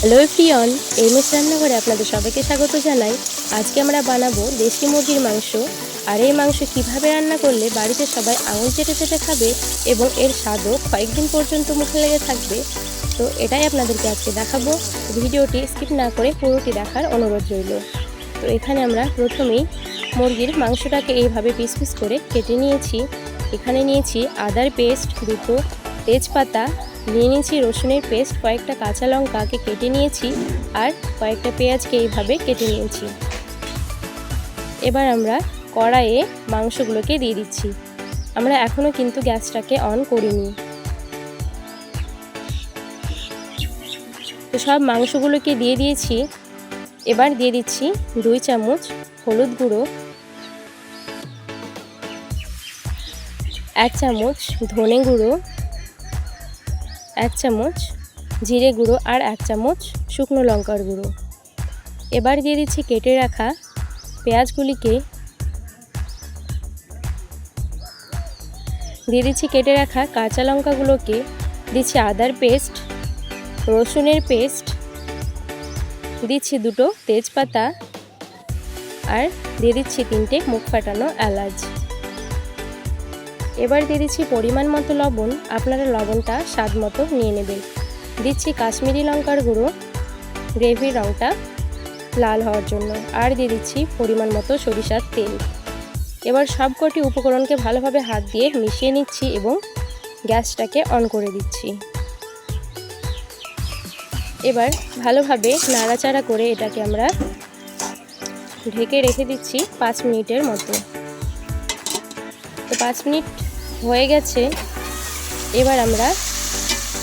Hello প্রিয়ন এই miss রান্নাঘরে আপনাদের সবাইকে স্বাগত জানাই। আজকে আমরা বানাবো দেশি মুরগির মাংস। আর এই মাংস কীভাবে রান্না করলে বাড়িতে সবাই আঙুল চেটে চেটে খাবে এবং এর স্বাদও কয়েকদিন পর্যন্ত মুখে লেগে থাকবে? তো এটাই আপনাদেরকে আজকে দেখাবো। ভিডিওটি স্কিপ না করে পুরোটি দেখার অনুরোধ রইল। তো এখানে আমরা প্রথমেই মুরগির মাংসটাকে এইভাবে পিস পিস করে কেটে নিয়েছি। এখানে নিয়েছি আদার পেস্ট, দুটো তেজপাতা নিয়ে নিয়েছি রসুনের পেস্ট, কয়েকটা কাঁচা লঙ্কাকে কেটে নিয়েছি আর কয়েকটা পেঁয়াজকে এইভাবে কেটে নিয়েছি। এবার আমরা কড়াইয়ে মাংসগুলোকে দিয়ে দিচ্ছি। আমরা এখনও কিন্তু গ্যাসটাকে অন করিনি। তো সব মাংসগুলোকে দিয়ে দিয়েছি। এবার দিয়ে দিচ্ছি দুই চামচ হলুদ গুঁড়ো, এক চামচ ধনে গুঁড়ো এক চামচ জিরে গুঁড়ো আর এক চামচ শুকনো লঙ্কার গুঁড়ো। এবার দিয়ে দিচ্ছি কেটে রাখা পেঁয়াজগুলিকে। দিয়ে দিচ্ছি কেটে রাখা কাঁচা লঙ্কাগুলোকে। দিচ্ছি আদার পেস্ট, রসুনের পেস্ট, দিচ্ছি দুটো তেজপাতা আর দিয়ে দিচ্ছি তিনটে মুখ ফাটানো এলাচ। এবার দিয়ে দিচ্ছি পরিমাণ মতো লবণ। আপনারা লবণটা স্বাদ মতো নিয়ে নেবেন। দিচ্ছি কাশ্মীরি লঙ্কার গুঁড়ো, গ্রেভির রঙটা লাল হওয়ার জন্য। আর দিয়ে দিচ্ছি পরিমাণ মতো সরিষার তেল। এবার সবকটি উপকরণকে ভালোভাবে হাত দিয়ে মিশিয়ে নিচ্ছি এবং গ্যাসটাকে অন করে দিচ্ছি। এবার ভালোভাবে নাড়াচাড়া করে এটাকে আমরা ঢেকে রেখে দিচ্ছি পাঁচ মিনিটের মতো। তো পাঁচ মিনিট হয়ে গেছে। এবার আমরা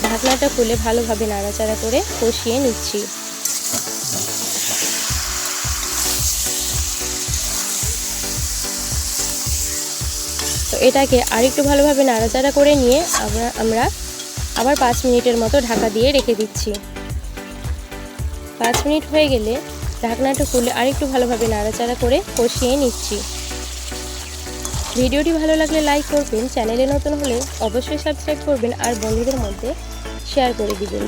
ঢাকনাটা খুলে ভালোভাবে নাড়াচাড়া করে কষিয়ে নিচ্ছি। তো এটাকে আরেকটু ভালোভাবে নাড়াচাড়া করে নিয়ে আমরা আমরা আবার পাঁচ মিনিটের মতো ঢাকা দিয়ে রেখে দিচ্ছি। পাঁচ মিনিট হয়ে গেলে ঢাকনাটা খুলে আরেকটু ভালোভাবে নাড়াচাড়া করে কষিয়ে নিচ্ছি। ভিডিওটি ভালো লাগলে লাইক করবেন, চ্যানেলে নতুন হলে অবশ্যই সাবস্ক্রাইব করবেন আর বন্ধুদের মধ্যে শেয়ার করে দিবেন।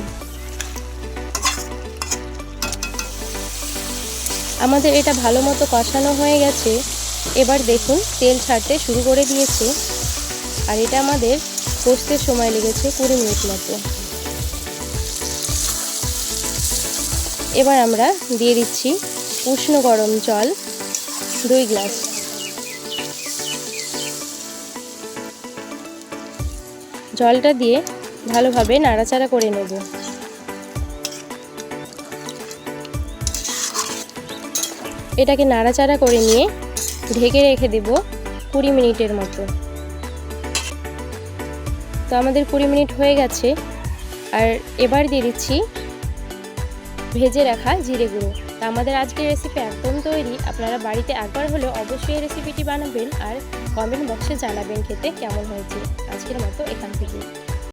আমাদের এটা ভালো মতো কষানো হয়ে গেছে। এবার দেখুন, তেল ছাড়তে শুরু করে দিয়েছে। আর এটা আমাদের কষতে সময় লেগেছে কুড়ি মিনিট মতো। এবার আমরা দিয়ে দিচ্ছি উষ্ণ গরম জল, দুই গ্লাস। জলটা দিয়ে ভালোভাবে নাড়াচাড়া করে নেব। এটাকে নাড়াচাড়া করে নিয়ে ঢেকে রেখে দেব কুড়ি মিনিটের মতো। তো আমাদের কুড়ি মিনিট হয়ে গেছে। আর এবার দিয়ে দিচ্ছি ভেজে রাখা জিরে গুঁড়ো। তা আমাদের আজকের রেসিপি একদম তৈরি। আপনারা বাড়িতে একবার হলেও অবশ্যই এই রেসিপিটি বানাবেন আর কমেন্ট বক্সে জানাবেন খেতে কেমন হয়েছে। আজকের মতো এখান থেকে